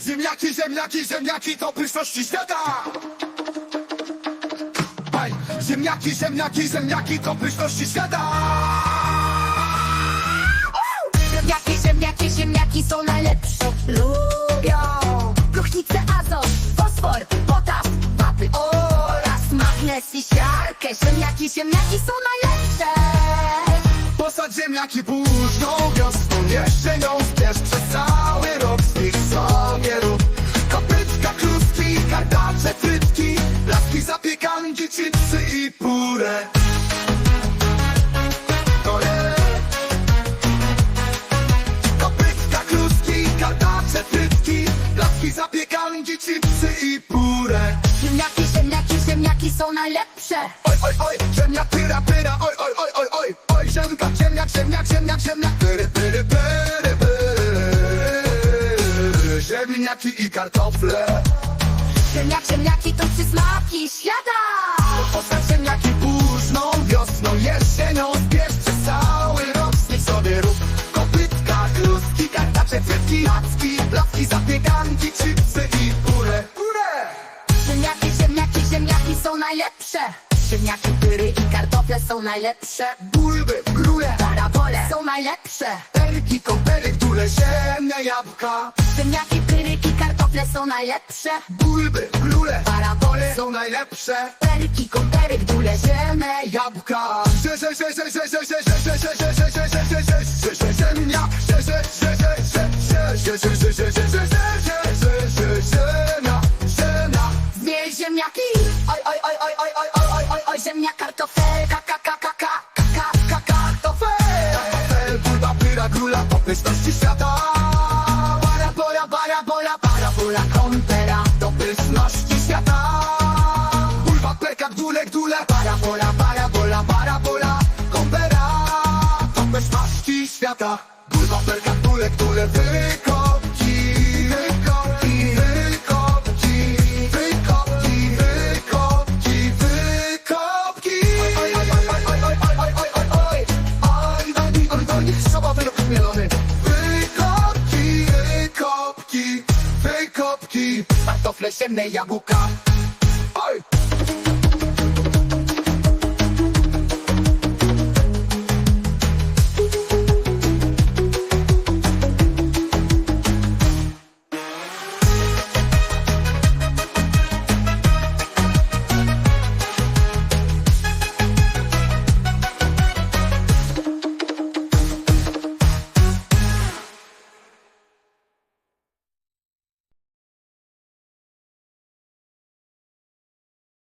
Ziemniaki, ziemniaki, ziemniaki to pyszności świata! Aj, ziemniaki, ziemniaki, ziemniaki to pyszności świata! Ziemniaki, ziemniaki, ziemniaki są najlepsze. Lubią Gruchnicę, azot, fosfor, potas, wapy oraz magnes i siarkę. Ziemniaki, ziemniaki są najlepsze. Posadź ziemniaki późną wiosną Jesienią zbierz przez cały zapiekanki, chipsy i jest Kopytka, kluski, kardacze, frytki Laski, zapiekanki, chipsy i purę. Ziemniaki, ziemniaki, ziemniaki są najlepsze. Oj, oj, oj, ziemniak, pyra, pyra, oj, oj, oj, oj, oj, oj, ziemniak, ziemniak, ziemniak, ziemniak, ziemniak, pyry, pyry, pyry, pyry, ziemniaki i kartofle. Ziemniak, ziemniaki to przysmaki świata Postaw ziemniaki późną wiosną, jesienią, zbierz cały rok, z sobie rób. Kopytka, kluski, kartacze, frytki, jacki, placki, zapiekanki, chipsy i purę. Ziemniaki, ziemniaki, ziemniaki są najlepsze Ziemniaki, pyry i kartofle są najlepsze Bulby, Parabole są najlepsze perki, kopery, które ziemne jabłka. Ziemniaki, pyry i kartofle są najlepsze Bulby, grule, Parabole są najlepsze. perki, kompery, dule, zieme Jabłka Że, że, że, że, że, że, że, że, że, że, że, że, że, że, że, że, że, ziemniak Że, że, że, że, że, że, że, że, że, że, że, że, że, że, że, że, pyszności świata. Bara, bora, bara, bora, bara, bora, kompera To pyszności świata. Bulba, perka, gdule, gdule Bara, bora, bara, bola, bara, bola Kompera To pyszności świata. Bulba, perka, gdule, gdule Kartofle, sienne jabłka